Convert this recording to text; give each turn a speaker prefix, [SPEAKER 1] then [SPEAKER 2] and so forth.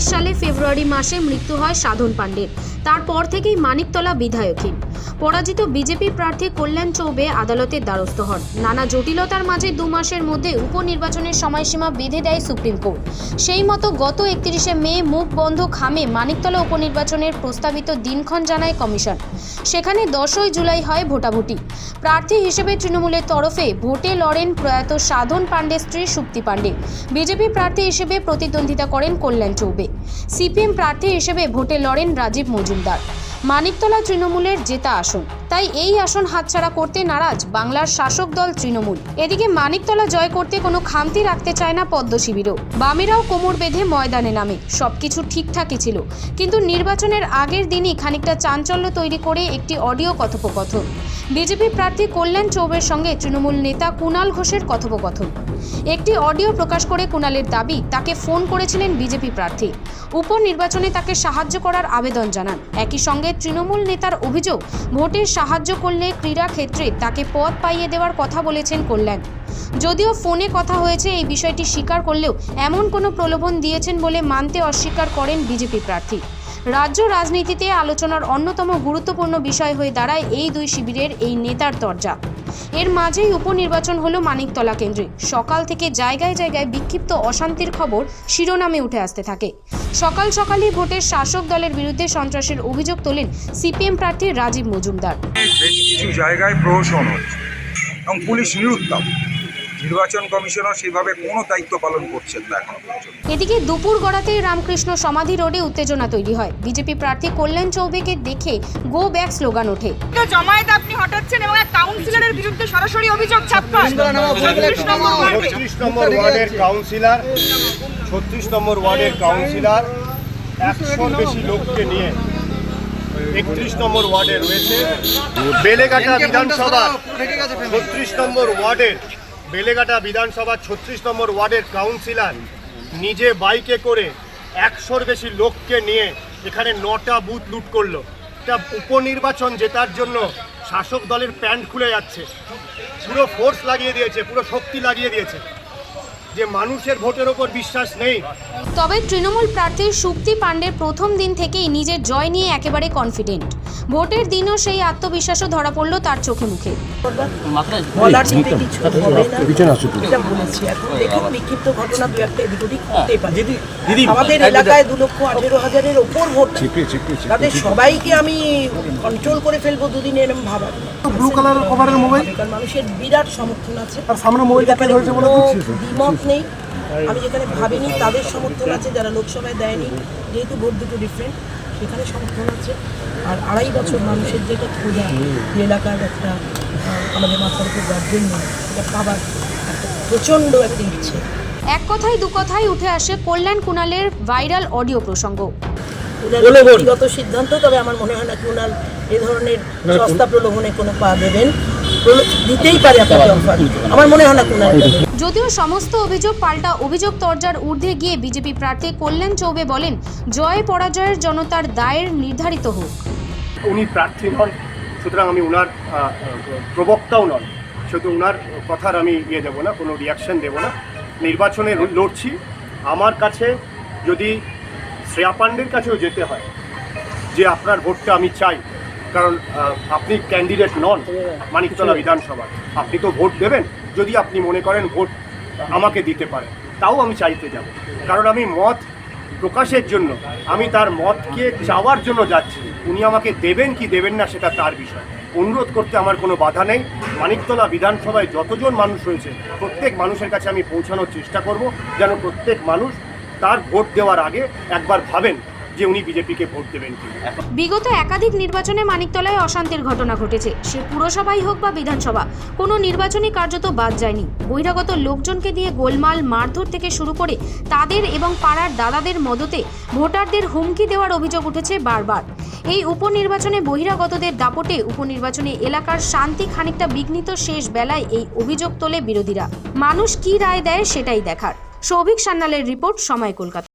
[SPEAKER 1] সালে ফেব্রুয়ারি মাসে মৃত্যু হয় সাধন পাণ্ডের। তারপর থেকেই মানিকতলা বিধায়কহীন পরাজিত বিজেপি প্রার্থী কল্যাণ চৌবে আদালতের দ্বারস্থ হন। নানা জটিলতার মাঝে দু মাসের মধ্যে উপনির্বাচনের সময়সীমা বেঁধে দেয় সুপ্রিম কোর্ট। সেই মতো গত একত্রিশে মে মুখ বন্ধ খামে মানিকতলা উপনির্বাচনের প্রস্তাবিত দিনক্ষণ জানায় কমিশন। সেখানে দশই জুলাই হয় ভোটাভুটি। প্রার্থী হিসেবে তৃণমূলের তরফে ভোটে লড়েন প্রয়াত সাধন পাণ্ডে স্ত্রী সুপ্তি পাণ্ডে। বিজেপি প্রার্থী হিসেবে প্রতিদ্বন্দ্বিতা করেন কল্যাণ চৌবে। সিপিএম প্রার্থী হিসেবে ভোটে লড়েন রাজীব মজুমদার। মানিকতলা তৃণমূলের জেতা আসন। তাই এই আসন হাতছাড়া করতে নারাজ বাংলার শাসক দল তৃণমূল। এদিকে মানিকতলা জয় করতে কোনো খামতি রাখতে চায় না পদ্ম শিবিরও। বামেরাও কোমর বেঁধে ময়দানে নামে। সবকিছু ঠিকঠাকই ছিল। কিন্তু নির্বাচনের আগের দিনই খানিকটা চাঞ্চল্য তৈরি করে একটি অডিও কথোপকথন। বিজেপি প্রার্থী কল্যাণ চৌবের সঙ্গে তৃণমূল নেতা কুণাল ঘোষের কথোপকথন। একটি অডিও প্রকাশ করে কুণালের দাবি, তাকে ফোন করেছিলেন বিজেপি প্রার্থী। উপনির্বাচনে তাকে সাহায্য করার আবেদন জানান। একই সঙ্গে তৃণমূল নেতার অভিযোগ ভোটে সাহায্য করলে ক্রীড়া ক্ষেত্রে তাকে পদ পাইয়ে দেওয়ার কথা বলেছেন কল্যাণ। যদিও ফোনে কথা হয়েছে, এই বিষয়টি স্বীকার করলেও এমন কোনো প্রলোভন দিয়েছেন বলে মানতে অস্বীকার করেন বিজেপি প্রার্থী। রাজ্য রাজনীতিতে আলোচনার অন্যতম গুরুত্বপূর্ণ বিষয় হয়ে দাঁড়ায় এই দুই শিবিরের এই নেতার দরজা। এর মাঝেই উপনির্বাচন হলো মানিকতলা কেন্দ্রে। সকাল থেকে জায়গায় জায়গায় বিক্ষিপ্ত অশান্তির খবর শিরোনামে উঠে আসতে থাকে। সকাল সকালই ভোটের শাসক দলের বিরুদ্ধে সন্ত্রাসের অভিযোগ তোলেন সিপিএম প্রার্থী রাজীব মজুমদার।
[SPEAKER 2] বেশ কিছু জায়গায় প্রহসন হচ্ছে এবং পুলিশ নিরুত্তম। নির্বাচন কমিশনও সেইভাবে কোনো দায়িত্ব পালন করছেন না এখনও
[SPEAKER 1] এদিকে দুপুর গড়াতেই রামকৃষ্ণ সমাধি রোডে উত্তেজনা তৈরি হয়। বিজেপি প্রার্থী কল্যাণ চৌবেকে দেখে গো ব্যাক স্লোগান ওঠে।
[SPEAKER 3] তো জমায়েত আপনি হটাচ্ছেন এবং এক কাউন্সিলরের বিরুদ্ধে সরাসরি অভিযোগ ছাপ্পান। নম্বর
[SPEAKER 4] ওয়ার্ডের কাউন্সিলর ছত্রিশ নম্বর ওয়ার্ডের কাউন্সিলর একশোর বেশি লোককে নিয়ে একত্রিশ নম্বর ওয়ার্ডে রয়েছে বেলেঘাটা বিধানসভা ছত্রিশ নম্বর ওয়ার্ডের বেলেঘাটা বিধানসভা ছত্রিশ নম্বর ওয়ার্ডের কাউন্সিলর নিজে বাইকে করে একশোর বেশি লোককে নিয়ে এখানে নটা বুথ লুট করল। এটা উপনির্বাচন জেতার জন্য শাসক দলের প্যান্ট খুলে যাচ্ছে। পুরো ফোর্স লাগিয়ে দিয়েছে পুরো শক্তি লাগিয়ে দিয়েছে। যে মানুষের ভোটের ওপর বিশ্বাস নেই।
[SPEAKER 1] তবে তৃণমূল প্রার্থী শুক্তি পাণ্ডের প্রথম দিন থেকেই নিজের জয় নিয়ে একেবারে কনফিডেন্ট ভোটের দিনও সেই আত্মবিশ্বাসও ধরা পড়ল তার চোখে মুখে।
[SPEAKER 5] বলার কিছু বিক্ষিপ্ত ঘটনা দু একটা এদিক ওদিক হতেই পারে। আমাদের এলাকায় দু লক্ষ আঠেরো হাজারের ওপর ভোট। তাদের সবাইকে আমি কন্ট্রোল করে ফেলব দুদিনে এরকম ভাবা।
[SPEAKER 4] ব্লু কালার কভারের মোবাইল
[SPEAKER 5] কারণ মানুষের বিরাট সমর্থন আছে।
[SPEAKER 4] আর সামনে মোবাইল
[SPEAKER 5] ব্যাপারে
[SPEAKER 4] হয়েছে বলে
[SPEAKER 5] কোনো
[SPEAKER 4] বুঝছিস
[SPEAKER 5] দ্বিমত নেই। আমি যেখানে ভাবিনি তাদের সমর্থন আছে যারা লোকসভায় দেয়নি যেহেতু ভোট দুটো ডিফারেন্ট সেখানে সমর্থন আছে। আর আড়াই বছর মানুষের যে একটা ক্ষুধা এলাকার একটা আমাদের মাথার উপর গার্জেন নেই এটা পাবার একটা প্রচণ্ড একটা ইচ্ছে।
[SPEAKER 1] এক কথায় দু কথায় উঠে আসে কল্যাণ কুণালের ভাইরাল অডিও প্রসঙ্গ।
[SPEAKER 5] ওনার ব্যক্তিগত সিদ্ধান্ত তবে আমার মনে হয় না কি ওনার এ ধরনের সস্তা প্রলোভনে কোনো পা দেবেন। দিতেই পারে আপনাকে অফার আমার মনে হয় না কি ওনার এটা দেবেন।
[SPEAKER 1] যদিও সমস্ত অভিযোগ পাল্টা অভিযোগ তর্জার ঊর্ধ্বে গিয়ে বিজেপি প্রার্থী কল্যাণ চৌবে বলেন জয় পরাজয়ের জনতার দায়ের নির্ধারিত হোক।
[SPEAKER 4] উনি প্রার্থী নন সুতরাং আমি ওনার প্রবক্তাও নন। শুধু ওনার কথার আমি ইয়ে দেবো না কোনো রিয়াকশন দেবো না। নির্বাচনে লড়ছি। আমার কাছে যদি শ্রেয়া পাণ্ডের কাছেও যেতে হয় যে আপনার ভোটটা আমি চাই কারণ আপনি ক্যান্ডিডেট নন মানিকতলা বিধানসভা আপনি তো ভোট দেবেন। যদি আপনি মনে করেন ভোট আমাকে দিতে পারেন তাও আমি চাইতে যাব। কারণ আমি মত প্রকাশের জন্য, আমি তার মতকে চাওয়ার জন্য যাচ্ছি। উনি আমাকে দেবেন কি দেবেন না সেটা তার বিষয়। অনুরোধ করতে আমার কোনো বাধা নেই। মানিকতলা বিধানসভায় যতজন মানুষ রয়েছে, প্রত্যেক মানুষের কাছে আমি পৌঁছানোর চেষ্টা করব, যেন প্রত্যেক মানুষ তার ভোট দেওয়ার আগে একবার ভাবেন যে উনি বিজেপিকে ভোট দেবেন কি
[SPEAKER 1] বিগত একাধিক নির্বাচনে মানিকতলায় অশান্তির ঘটনা ঘটেছে। সে পুরসভাই হোক বা বিধানসভা, কোনো নির্বাচনী কার্যত বাদ যায়নি। বহিরাগত লোকজনকে দিয়ে গোলমাল মারধর থেকে শুরু করে তাদের এবং পাড়ার দাদাদের মদতে ভোটারদের হুমকি দেওয়ার অভিযোগ উঠেছে বারবার। এই উপনির্বাচনে বহিরাগতদের দাপটে উপনির্বাচনে এলাকার শান্তি খানিকটা বিঘ্নিত শেষ বেলায় এই অভিযোগ তোলে বিরোধীরা। মানুষ কি রায় দেয় সেটাই দেখার। সৌভিক সান্যালের রিপোর্ট সময় কলকাতা।